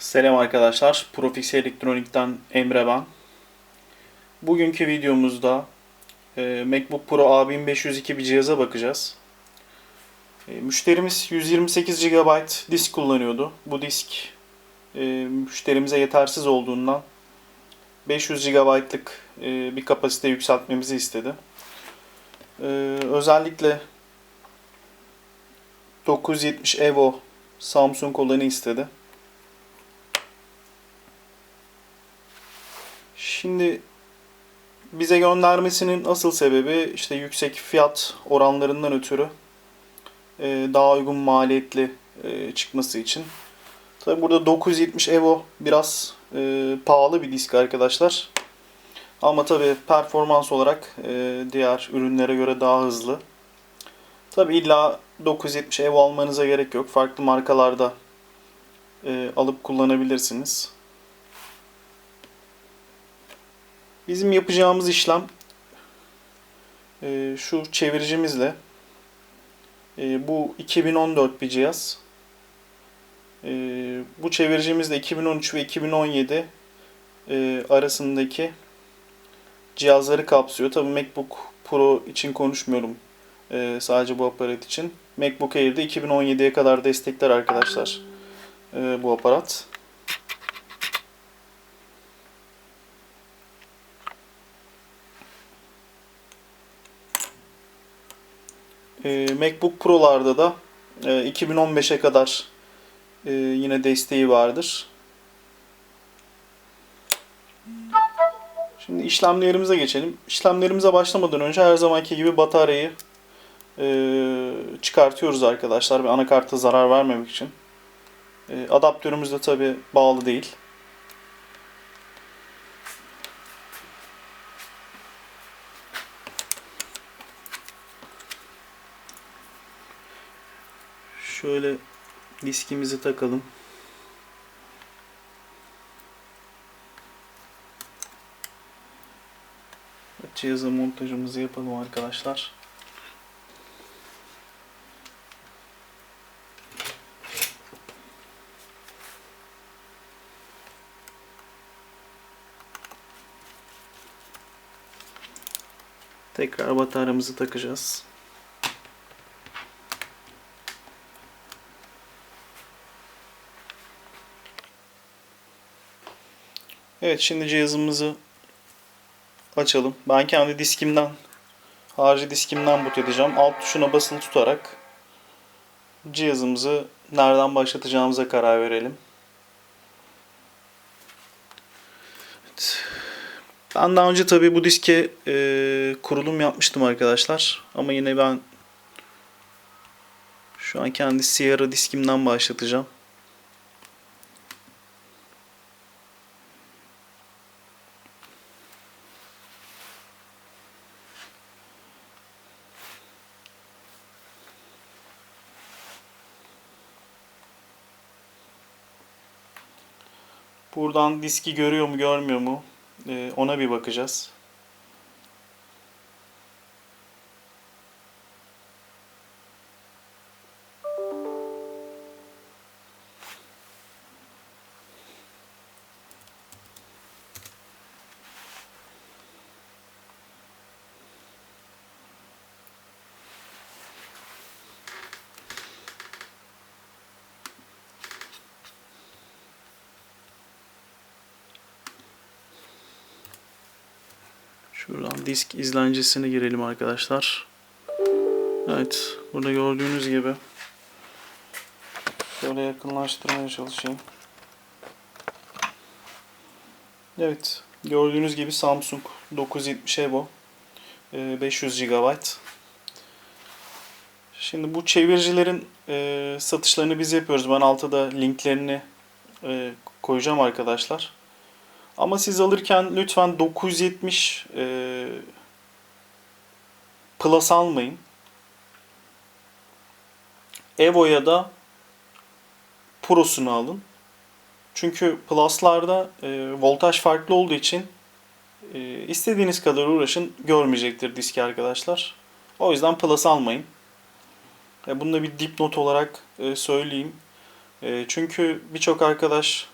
Selam arkadaşlar. Profix Elektronik'ten Emre ben. Bugünkü videomuzda e, MacBook Pro A1502 bir cihaza bakacağız. E, müşterimiz 128 GB disk kullanıyordu. Bu disk e, müşterimize yetersiz olduğundan 500 GB'lık e, bir kapasite yükseltmemizi istedi. E, özellikle 970 Evo Samsung olanı istedi. Şimdi bize göndermesinin asıl sebebi işte yüksek fiyat oranlarından ötürü e, daha uygun maliyetli e, çıkması için. Tabi burada 970 Evo biraz e, pahalı bir disk arkadaşlar. Ama tabi performans olarak diğer ürünlere göre daha hızlı. Tabi illa 970 Evo almanıza gerek yok. Farklı markalarda alıp kullanabilirsiniz. Bizim yapacağımız işlem e, şu çeviricimizle e, bu 2014 bir cihaz. E, bu çeviricimizle 2013 ve 2017 e, arasındaki cihazları kapsıyor. Tabii MacBook Pro için konuşmuyorum. E, sadece bu aparat için. MacBook Air'de 2017'ye kadar destekler arkadaşlar e, bu aparat. E, MacBook Pro'larda da e, 2015'e kadar e, yine desteği vardır. Şimdi işlemlerimize geçelim. İşlemlerimize başlamadan önce her zamanki gibi bataryayı e, çıkartıyoruz arkadaşlar ve anakarta zarar vermemek için. E, adaptörümüz de tabi bağlı değil. Şöyle diskimizi takalım. Cihaza montajımızı yapalım arkadaşlar. Tekrar bataryamızı takacağız. Evet şimdi cihazımızı açalım. Ben kendi diskimden harici diskimden boot edeceğim. Alt tuşuna basılı tutarak cihazımızı nereden başlatacağımıza karar verelim. Evet. Ben daha önce tabii bu diske e, kurulum yapmıştım arkadaşlar. Ama yine ben şu an kendi Sierra diskimden başlatacağım. Buradan diski görüyor mu görmüyor mu ee, ona bir bakacağız. Şuradan disk izlencisine girelim arkadaşlar. Evet. Burada gördüğünüz gibi şöyle yakınlaştırmaya çalışayım. Evet. Gördüğünüz gibi Samsung 970 Evo 500 GB. Şimdi bu çeviricilerin e, satışlarını biz yapıyoruz. Ben altta da linklerini e, koyacağım arkadaşlar. Ama siz alırken lütfen 970 e, Plus almayın. Evo ya da Pro'sunu alın. Çünkü Plus'larda e, voltaj farklı olduğu için e, istediğiniz kadar uğraşın görmeyecektir diski arkadaşlar. O yüzden Plus almayın. E, bunu da bir dipnot olarak e, söyleyeyim. E, çünkü birçok arkadaş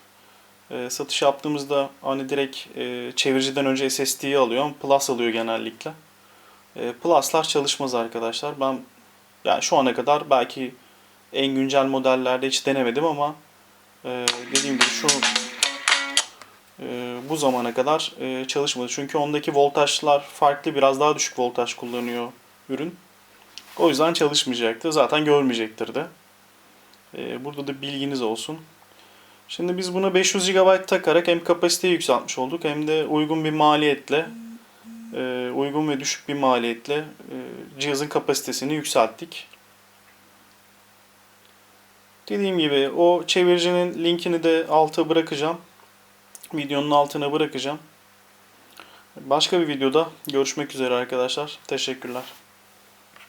E, satış yaptığımızda hani direkt e, çeviriciden önce SSD'yi alıyor Plus alıyor genellikle. E, Plus'lar çalışmaz arkadaşlar. Ben yani şu ana kadar belki en güncel modellerde hiç denemedim ama e, dediğim gibi şu e, bu zamana kadar e, çalışmadı. Çünkü ondaki voltajlar farklı, biraz daha düşük voltaj kullanıyor ürün. O yüzden çalışmayacaktı. Zaten görmeyecektir de. E, burada da bilginiz olsun. Şimdi biz buna 500 GB takarak hem kapasiteyi yükseltmiş olduk hem de uygun bir maliyetle e, uygun ve düşük bir maliyetle e, cihazın kapasitesini yükselttik. Dediğim gibi o çeviricinin linkini de alta bırakacağım. Videonun altına bırakacağım. Başka bir videoda görüşmek üzere arkadaşlar. Teşekkürler.